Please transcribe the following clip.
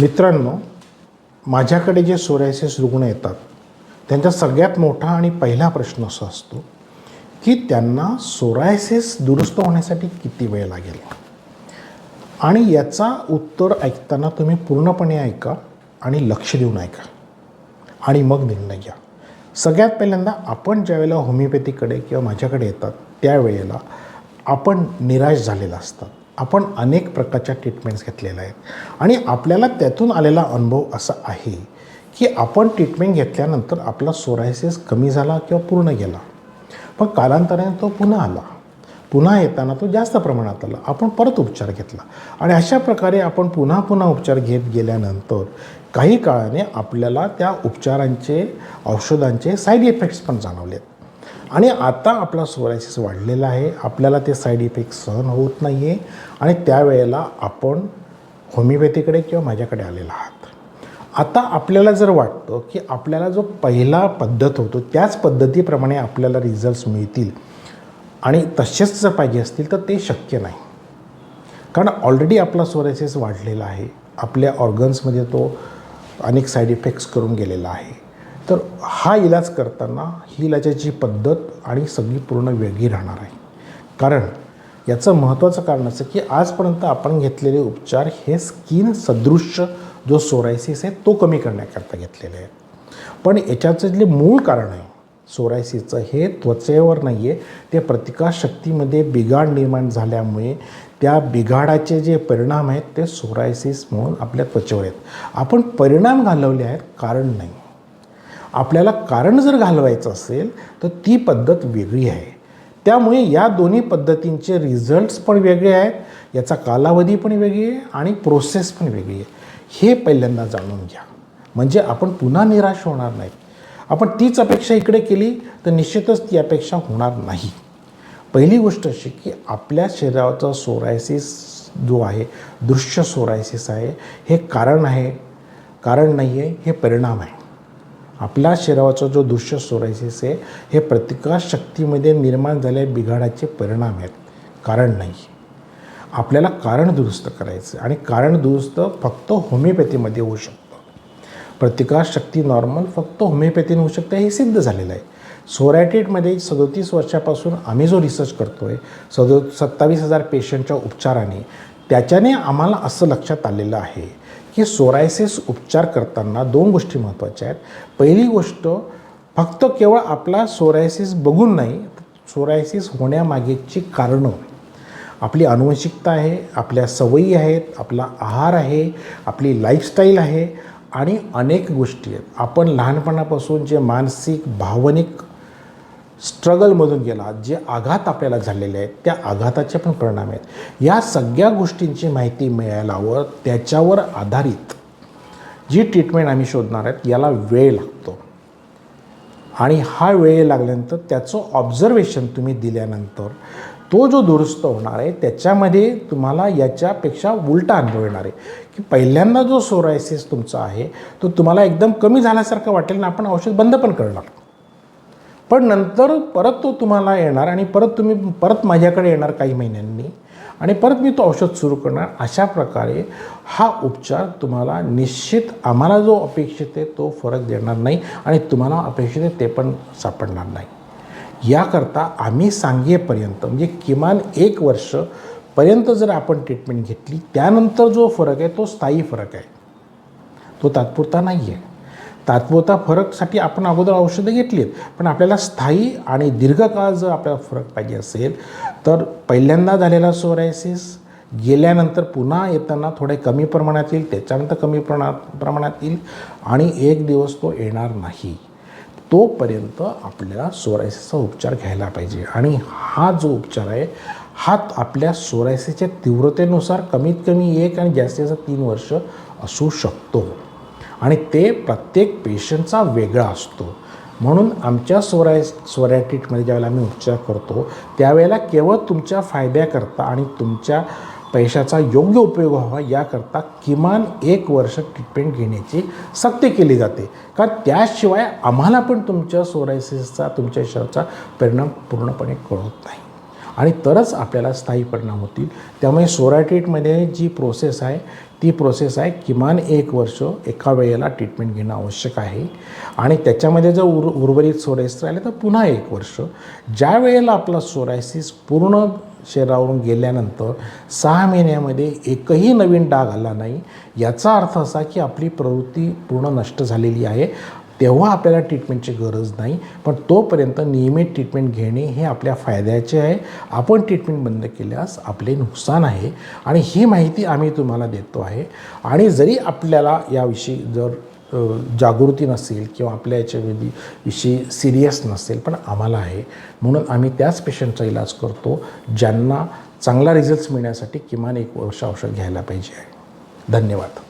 मित्रांनो माझ्याकडे जे सोरायसिस रुग्ण येतात त्यांचा सगळ्यात मोठा आणि पहिला प्रश्न असा असतो की त्यांना सोरायसिस दुरुस्त होण्यासाठी किती वेळ लागेल? आणि याचा उत्तर ऐकताना तुम्ही पूर्णपणे ऐका आणि लक्ष देऊन ऐका आणि मग निर्णय घ्या. सगळ्यात पहिल्यांदा आपण ज्यावेळेला होमिओपॅथीकडे किंवा माझ्याकडे येतात त्यावेळेला आपण निराश झालेला असतात. आपण अनेक प्रकारच्या ट्रीटमेंट्स घेतलेल्या आहेत. आणि आपल्याला त्यातून आलेला अनुभव असा आहे की आपण ट्रीटमेंट घेतल्यानंतर आपला सोरायसिस कमी झाला किंवा पूर्ण गेला. पण कालांतराने तो पुन्हा आला. पुन्हा येताना तो जास्त प्रमाणात आला. आपण परत उपचार घेतला. आणि अशा प्रकारे आपण पुन्हा पुन्हा उपचार घेत गेल्यानंतर काही काळाने आपल्याला त्या उपचारांचे औषधांचे साईड इफेक्ट्स पण जाणवलेत. आणि आता आपला सोरायसिस वाढलेला आहे. आपल्याला ते साईड इफेक्ट सहन होत नाही आहे आणि त्यावेळेला आपण होमिओपॅथीकडे किंवा माझ्याकडे आलेला आहात. आता आपल्याला जर वाटतं की आपल्याला जो पहिला पद्धत होतो त्याच पद्धतीप्रमाणे आपल्याला रिझल्ट्स मिळतील आणि तसेच जर पाहिजे असतील तर ते शक्य नाही. कारण ऑलरेडी आपला सोरायसिस वाढलेला आहे. आपल्या ऑर्गन्समध्ये तो अनेक साईड इफेक्ट्स करून गेलेला आहे. तर हा इलाज करताना ही इलाजाची पद्धत आणि सगळी पूर्ण वेगळी राहणार आहे. कारण याचं महत्त्वाचं कारण असं की आजपर्यंत आपण घेतलेले उपचार हे स्किन सदृश्य जो सोरायसिस आहे तो कमी करण्याकरता घेतलेले आहेत. पण याच्याचं जे मूळ कारण आहे सोरायसिसचं हे त्वचेवर नाही आहे ते प्रतिकारशक्तीमध्ये बिघाड निर्माण झाल्यामुळे त्या बिघाडाचे जे परिणाम आहेत ते सोरायसिस म्हणून आपल्या त्वचेवर आहेत. आपण परिणाम घालवले आहेत कारण नाही. आपल्याला कारण जर घालवायचं असेल तर ती पद्धत वेगळी आहे. त्यामुळे या दोन्ही पद्धतींचे रिझल्ट्स पण वेगळे आहेत याचा कालावधी पण वेगळी आहे आणि प्रोसेस पण वेगळी आहे. हे पहिल्यांदा जाणून घ्या. म्हणजे आपण पुन्हा निराश होणार नाही आपण तीच अपेक्षा इकडे केली तर निश्चितच ती अपेक्षा होणार नाही. पहिली गोष्ट अशी की आपल्या शरीराचा सोरायसिस जो आहे दृश्य सोरायसिस आहे हे कारण आहे. कारण नाही आहे हे परिणाम आहे. आपल्या शरीराचा जो दृश्य सोरायसिस आहे हे प्रतिकारशक्तीमध्ये निर्माण झालेल्या बिघाडाचे परिणाम आहेत. कारण नाही. आपल्याला कारण दुरुस्त करायचं आणि कारण दुरुस्त फक्त होमिओपॅथीमध्ये होऊ शकतं. प्रतिकारशक्ती नॉर्मल फक्त होमिओपॅथीने होऊ शकते हे सिद्ध झालेलं आहे. सोरायटेटमध्ये सदोतीस वर्षापासून आम्ही जो रिसर्च करतो आहे सदो सत्तावीस हजार पेशंटच्या उपचाराने त्याच्याने आम्हाला असं लक्षात आलेलं आहे की सोरायसिस उपचार करताना दोन गोष्टी महत्त्वाच्या आहेत. पहिली गोष्ट फक्त केवळ आपला सोरायसिस बघून नाही सोरायसिस होण्यामागेची कारणं. आपली अनुवंशिकता आहे आपल्या सवयी आहेत आपला आहार आहे आपली लाईफस्टाईल आहे आणि अनेक गोष्टी आहेत. आपण लहानपणापासून जे मानसिक भावनिक स्ट्रगलमधून गेला. जे आघात आपल्याला झालेले आहेत त्या आघाताचे पण परिणाम आहेत. या सगळ्या गोष्टींची माहिती मिळाल्यावर त्याच्यावर आधारित जी ट्रीटमेंट आम्ही शोधणार आहेत याला वेळ लागतो. आणि हा वेळ लागल्यानंतर त्याचं ऑब्झर्वेशन तुम्ही दिल्यानंतर तो जो दुरुस्त होणार आहे त्याच्यामध्ये तुम्हाला याच्यापेक्षा उलटा अनुभव येणार आहे. की पहिल्यांदा जो सोरायसिस तुमचा आहे तो तुम्हाला एकदम कमी झाल्यासारखं वाटेल आणि आपण औषध बंद पण करणार पण नंतर परत तो तुम्हाला येणार आणि परत तुम्ही परत माझ्याकडे येणार काही महिन्यांनी आणि परत मी तो औषध सुरू करणार. अशा प्रकारे हा उपचार तुम्हाला निश्चित आम्हाला जो अपेक्षित आहे तो फरक देणार नाही आणि तुम्हाला अपेक्षित आहे ते पण सापडणार नाही. याकरता आम्ही सांगेपर्यंत म्हणजे किमान एक वर्षपर्यंत जर आपण ट्रीटमेंट घेतली त्यानंतर जो फरक आहे तो स्थायी फरक आहे. तो तात्पुरता नाही आहे तात्पुरता फरकसाठी आपण अगोदर औषधं घेतली आहेत पण आपल्याला स्थायी आणि दीर्घकाळ जर आपल्याला फरक पाहिजे असेल तर पहिल्यांदा झालेला सोरायसिस गेल्यानंतर पुन्हा येताना थोडे कमी प्रमाणात येईल त्याच्यानंतर कमी प्रमाणात प्रमाणात येईल आणि एक दिवस तो येणार नाही. तोपर्यंत आपल्याला सोरायसिसचा उपचार घ्यायला पाहिजे आणि हा जो उपचार आहे हा आपल्या सोरायसिसच्या तीव्रतेनुसार कमीत कमी एक आणि जास्तीत जास्त तीन वर्ष असू शकतो. आणि ते प्रत्येक पेशंटचा वेगळा असतो. म्हणून आमच्या सोराय सोरॅटिटमध्ये ज्यावेळेला आम्ही उपचार करतो त्यावेळेला केवळ तुमच्या फायद्याकरता आणि तुमच्या पैशाचा योग्य उपयोग व्हावा याकरता किमान एक वर्ष ट्रीटमेंट घेण्याची सक्ती केली जाते. कारण त्याशिवाय आम्हाला पण तुमच्या सोरायसिसचा तुमच्या शरीराचा परिणाम पूर्णपणे कळत नाही. आणि तरच आपल्याला स्थायी परिणाम होतील. त्यामुळे सोरायटिटमध्ये जी प्रोसेस आहे ती प्रोसेस आहे. किमान एक वर्ष एका वेळेला ट्रीटमेंट घेणं आवश्यक आहे. आणि त्याच्यामध्ये जर उर उर्वरित सोरायसिस राहिले तर पुन्हा एक वर्ष. ज्या वेळेला आपला सोरायसिस पूर्ण शरीरावरून गेल्यानंतर सहा महिन्यामध्ये एकही नवीन डाग आला नाही याचा अर्थ असा की आपली प्रवृत्ती पूर्ण नष्ट झालेली आहे. तेव्हा आपल्याला ट्रीटमेंटची गरज नाही पण तोपर्यंत नियमित ट्रीटमेंट घेणे हे आपल्या फायद्याचे आहे. आपण ट्रीटमेंट बंद केल्यास आपले नुकसान आहे. आणि ही माहिती आम्ही तुम्हाला देतो आहे. आणि जरी आपल्याला याविषयी जर जागृती नसेल किंवा आपल्या याच्या विषयी सिरियस नसेल पण आम्हाला आहे. म्हणून आम्ही त्याच पेशंटचा इलाज करतो ज्यांना चांगला रिझल्ट्स मिळण्यासाठी किमान एक वर्ष औषध घ्यायला पाहिजे आहे. धन्यवाद.